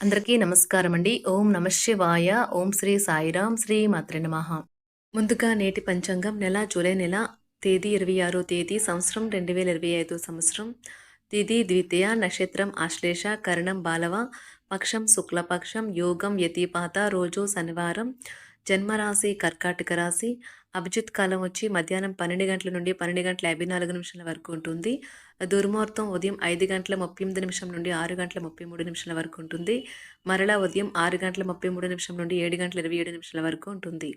అందరికీ నమస్కారం అండి. ఓం నమ శివాయ. ఓం శ్రీ సాయిరాం శ్రీ మాత్ర నమః. ముందుగా నేటి పంచాంగం నెల జూలై నెల తేదీ ఇరవై ఆరో తేదీ సంవత్సరం రెండు వేల ఇరవై ఐదు సంవత్సరం. తిథి ద్వితీయ నక్షత్రం ఆశ్లేష కరణం బాలవ పక్షం శుక్లపక్షం యోగం యతిపాత రోజు శనివారం జన్మరాశి కర్కాటక రాశి అభిజిత్ కాలం వచ్చి మధ్యాహ్నం పన్నెండు గంటల నుండి పన్నెండు గంటల యాభై నాలుగు నిమిషాల వరకు ఉంటుంది. దుర్ముహూర్తం ఉదయం ఐదు గంటల ముప్పై ఎనిమిది నిమిషం నుండి ఆరు గంటల ముప్పై మూడు నిమిషాల వరకు ఉంటుంది. మరలా ఉదయం ఆరు గంటల ముప్పై మూడు నిమిషం నుండి ఏడు గంటల ఇరవై ఏడు నిమిషాల వరకు ఉంటుంది.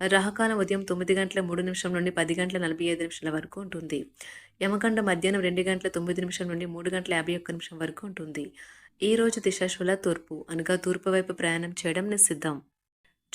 రాహకాలం ఉదయం తొమ్మిది గంటల మూడు నిమిషం నుండి పది గంటల నలభై ఐదు నిమిషాల వరకు ఉంటుంది. యమకండ మధ్యాహ్నం రెండు గంటల తొమ్మిది నిమిషం నుండి మూడు గంటల యాభై ఒక్క నిమిషం వరకు ఉంటుంది. ఈ రోజు దిశాశుల తూర్పు అనగా తూర్పు వైపు ప్రయాణం చేయడం నిషిద్ధం.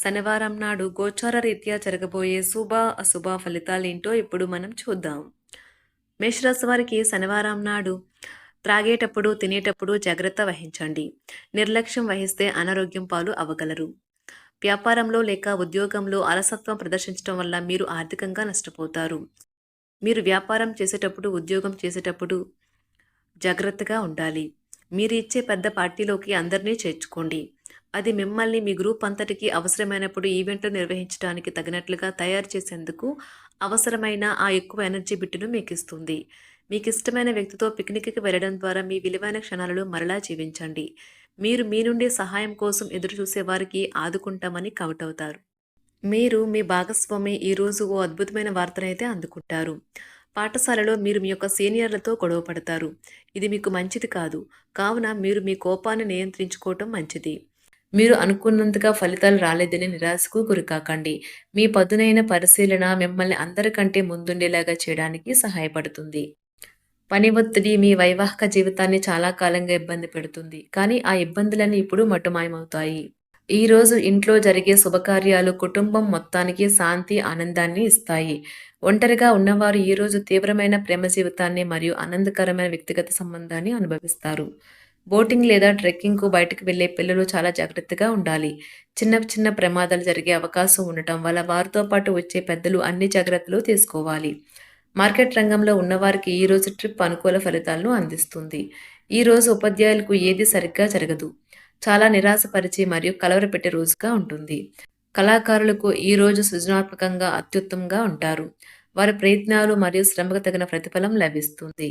శనివారం నాడు గోచార రీత్యా జరగబోయే శుభ అశుభ ఫలితాలేంటో ఇప్పుడు మనం చూద్దాం. మేషరాశి వారికి శనివారం నాడు త్రాగేటప్పుడు తినేటప్పుడు జాగ్రత్త వహించండి. నిర్లక్ష్యం వహిస్తే అనారోగ్యం పాలు అవ్వగలరు. వ్యాపారంలో లేక ఉద్యోగంలో అలసత్వం ప్రదర్శించడం వల్ల మీరు ఆర్థికంగా నష్టపోతారు. మీరు వ్యాపారం చేసేటప్పుడు ఉద్యోగం చేసేటప్పుడు జాగ్రత్తగా ఉండాలి. మీరు ఇచ్చే పెద్ద పార్టీలోకి అందరినీ చేర్చుకోండి. అది మిమ్మల్ని మీ గ్రూప్ అంతటికి అవసరమైనప్పుడు ఈవెంట్లు నిర్వహించడానికి తగినట్లుగా తయారు చేసేందుకు అవసరమైన ఆ ఎక్కువ ఎనర్జీ బిట్టును మీకు ఇస్తుంది మీకు ఇష్టమైన వ్యక్తితో పిక్నిక్కి వెళ్ళడం ద్వారా మీ విలువైన క్షణాలను మరలా జీవించండి. మీరు మీ నుండి సహాయం కోసం ఎదురు చూసే వారికి ఆదుకుంటామని కౌట్ అవుతారు మీరు మీ భాగస్వామి ఈరోజు ఓ అద్భుతమైన వార్తనైతే అందుకుంటారు. పాఠశాలలో మీరు మీ యొక్క సీనియర్లతో గొడవ పడతారు ఇది మీకు మంచిది కాదు. కావున మీరు మీ కోపాన్ని నియంత్రించుకోవటం మంచిది. మీరు అనుకున్నంతగా ఫలితాలు రాలేదని నిరాశకు గురికాకండి. మీ పదునైన పరిశీలన మిమ్మల్ని అందరికంటే ముందుండేలాగా చేయడానికి సహాయపడుతుంది. పని ఒత్తిడి మీ వైవాహిక జీవితాన్ని చాలా కాలంగా ఇబ్బంది పెడుతుంది. కానీ ఆ ఇబ్బందులన్నీ ఇప్పుడు మటుమాయమవుతాయి. ఈ రోజు ఇంట్లో జరిగే శుభకార్యాలు కుటుంబం మొత్తానికి శాంతి ఆనందాన్ని ఇస్తాయి. ఒంటరిగా ఉన్నవారు ఈ రోజు తీవ్రమైన ప్రేమ జీవితాన్ని మరియు ఆనందకరమైన వ్యక్తిగత సంబంధాన్ని అనుభవిస్తారు. బోటింగ్ లేదా ట్రెక్కింగ్కు బయటకు వెళ్ళే పిల్లలు చాలా జాగ్రత్తగా ఉండాలి. చిన్న చిన్న ప్రమాదాలు జరిగే అవకాశం ఉండటం వల్ల వారితో పాటు వచ్చే పెద్దలు అన్ని జాగ్రత్తలు తీసుకోవాలి. మార్కెట్ రంగంలో ఉన్నవారికి ఈ రోజు ట్రిప్ అనుకూల ఫలితాలను అందిస్తుంది. ఈ రోజు ఉపాధ్యాయులకు ఏది సరిగ్గా జరగదు. చాలా నిరాశపరిచి మరియు కలవరపెట్టే రోజుగా ఉంటుంది. కళాకారులకు ఈ రోజు సృజనాత్మకంగా అత్యుత్తమంగా ఉంటారు. వారి ప్రయత్నాలు మరియు శ్రమకు తగిన ప్రతిఫలం లభిస్తుంది.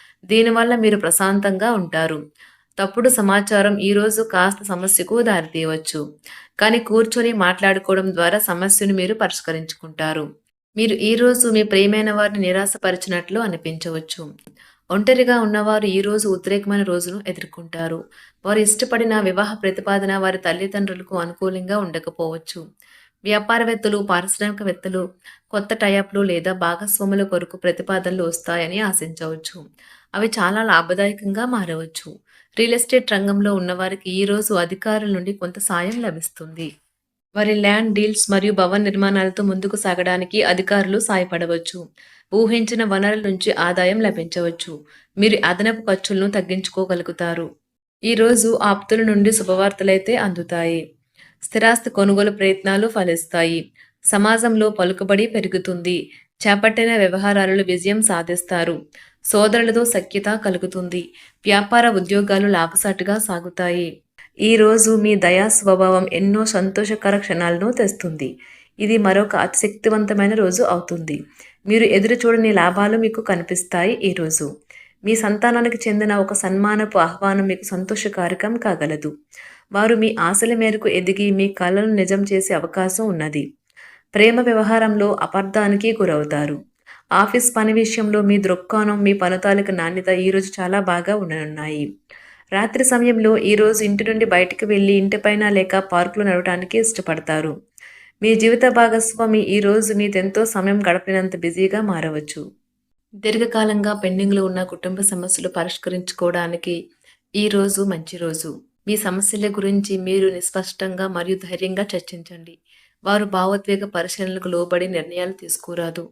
దీనివల్ల మీరు ప్రశాంతంగా ఉంటారు. తప్పుడు సమాచారం ఈరోజు కాస్త సమస్యకు దారితీయవచ్చు. కానీ కూర్చొని మాట్లాడుకోవడం ద్వారా సమస్యను మీరు పరిష్కరించుకుంటారు. మీరు ఈరోజు మీ ప్రియమైన వారిని నిరాశపరిచినట్లు అనిపించవచ్చు. ఒంటరిగా ఉన్నవారు ఈరోజు ఉద్రేకమైన రోజును ఎదుర్కొంటారు. వారు ఇష్టపడిన వివాహ ప్రతిపాదన వారి తల్లిదండ్రులకు అనుకూలంగా ఉండకపోవచ్చు. వ్యాపారవేత్తలు పారిశ్రామికవేత్తలు కొత్త టైఅప్లు లేదా భాగస్వాముల కొరకు ప్రతిపాదనలు వస్తాయని ఆశించవచ్చు. అవి చాలా లాభదాయకంగా మారవచ్చు. రియల్ ఎస్టేట్ రంగంలో ఉన్నవారికి ఈ రోజు అధికారుల నుండి కొంత సాయం లభిస్తుంది. వారి ల్యాండ్ డీల్స్ మరియు భవన నిర్మాణాలతో ముందుకు సాగడానికి అధికారులు సాయపడవచ్చు. ఊహించిన వనరుల నుంచి ఆదాయం లభించవచ్చు. మీరు అదనపు ఖర్చులను తగ్గించుకోగలుగుతారు. ఈ రోజు ఆప్తుల నుండి శుభవార్తలైతే అందుతాయి. స్థిరాస్తి కొనుగోలు ప్రయత్నాలు ఫలిస్తాయి. సమాజంలో పలుకుబడి పెరుగుతుంది. చేపట్టిన వ్యవహారాలలో విజయం సాధిస్తారు. సోదరులతో సఖ్యత కలుగుతుంది. వ్యాపార ఉద్యోగాలు లాభసాటుగా సాగుతాయి. ఈ రోజు మీ దయా స్వభావం ఎన్నో సంతోషకర క్షణాలను తెస్తుంది. ఇది మరొక అతిశక్తివంతమైన రోజు అవుతుంది. మీరు ఎదురు చూడని లాభాలు మీకు కనిపిస్తాయి ఈరోజు మీ సంతానానికి చెందిన ఒక సన్మానపు ఆహ్వానం మీకు సంతోషకారకం కాగలదు. వారు మీ ఆశల మేరకు ఎదిగి మీ కళలను నిజం చేసే అవకాశం ఉన్నది. ప్రేమ వ్యవహారంలో అపార్థానికి గురవుతారు. ఆఫీస్ పని విషయంలో మీ దృక్కోణం మీ పనుతాలిక నాణ్యత ఈరోజు చాలా బాగా ఉండనున్నాయి రాత్రి సమయంలో ఈరోజు ఇంటి నుండి బయటకు వెళ్ళి ఇంటిపైన లేక పార్కులో నడవడానికి ఇష్టపడతారు. మీ జీవిత భాగస్వామి ఈరోజు మీదెంతో సమయం గడపినంత బిజీగా మారవచ్చు. దీర్ఘకాలంగా పెండింగ్లో ఉన్న కుటుంబ సమస్యలు పరిష్కరించుకోవడానికి ఈ రోజు మంచి రోజు. మీ సమస్యల గురించి మీరు నిస్పష్టంగా మరియు ధైర్యంగా చర్చించండి. వారు భావోద్వేగ పరిశీలనలకు లోబడి నిర్ణయాలు తీసుకురాదు.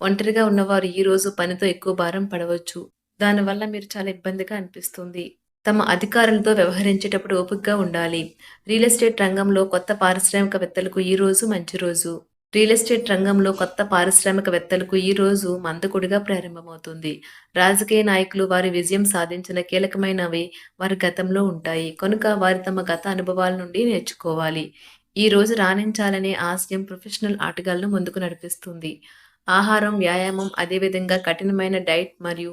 ఒంటరిగా ఉన్నవారు ఈ రోజు పనితో ఎక్కువ భారం పడవచ్చు. దానివల్ల మీరు చాలా ఇబ్బందిగా అనిపిస్తుంది. తమ అధికారులతో వ్యవహరించేటప్పుడు ఓపికగా ఉండాలి. రియల్ ఎస్టేట్ రంగంలో కొత్త పారిశ్రామికవేత్తలకు ఈ రోజు మంచి రోజు. రియల్ ఎస్టేట్ రంగంలో కొత్త పారిశ్రామికవేత్తలకు ఈ రోజు మందకుడిగా ప్రారంభమవుతుంది. రాజకీయ నాయకులు వారి విజయం సాధించిన కీలకమైనవి వారి గతంలో ఉంటాయి. కనుక వారి తమ గత అనుభవాల నుండి నేర్చుకోవాలి. ఈ రోజు రాణించాలనే ఆశయం ప్రొఫెషనల్ ఆటగాళ్ళను ముందుకు నడిపిస్తుంది. ఆహారం వ్యాయామం అదేవిధంగా కఠినమైన డైట్ మరియు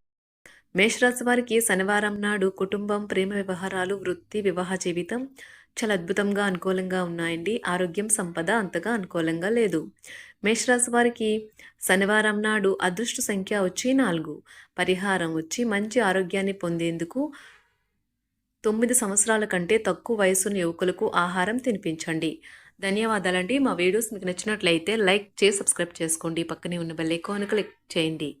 మేషరాశి వారికి శనివారం నాడు కుటుంబం ప్రేమ వ్యవహారాలు వృత్తి వివాహ జీవితం చాలా అద్భుతంగా అనుకూలంగా ఉన్నాయండి. ఆరోగ్యం సంపద అంతగా అనుకూలంగా లేదు. మేషరాశి వారికి శనివారం నాడు అదృష్ట సంఖ్య వచ్చి నాలుగు. పరిహారం వచ్చి మంచి ఆరోగ్యాన్ని పొందేందుకు తొమ్మిది సంవత్సరాల కంటే తక్కువ వయసున్న యువకులకు ఆహారం తినిపించండి. ధన్యవాదాలండి. మా వీడియోస్ మీకు నచ్చినట్లయితే లైక్ చేసి సబ్స్క్రైబ్ చేసుకోండి. పక్కనే ఉన్న బెల్ ఐకాన్ క్లిక్ చేయండి.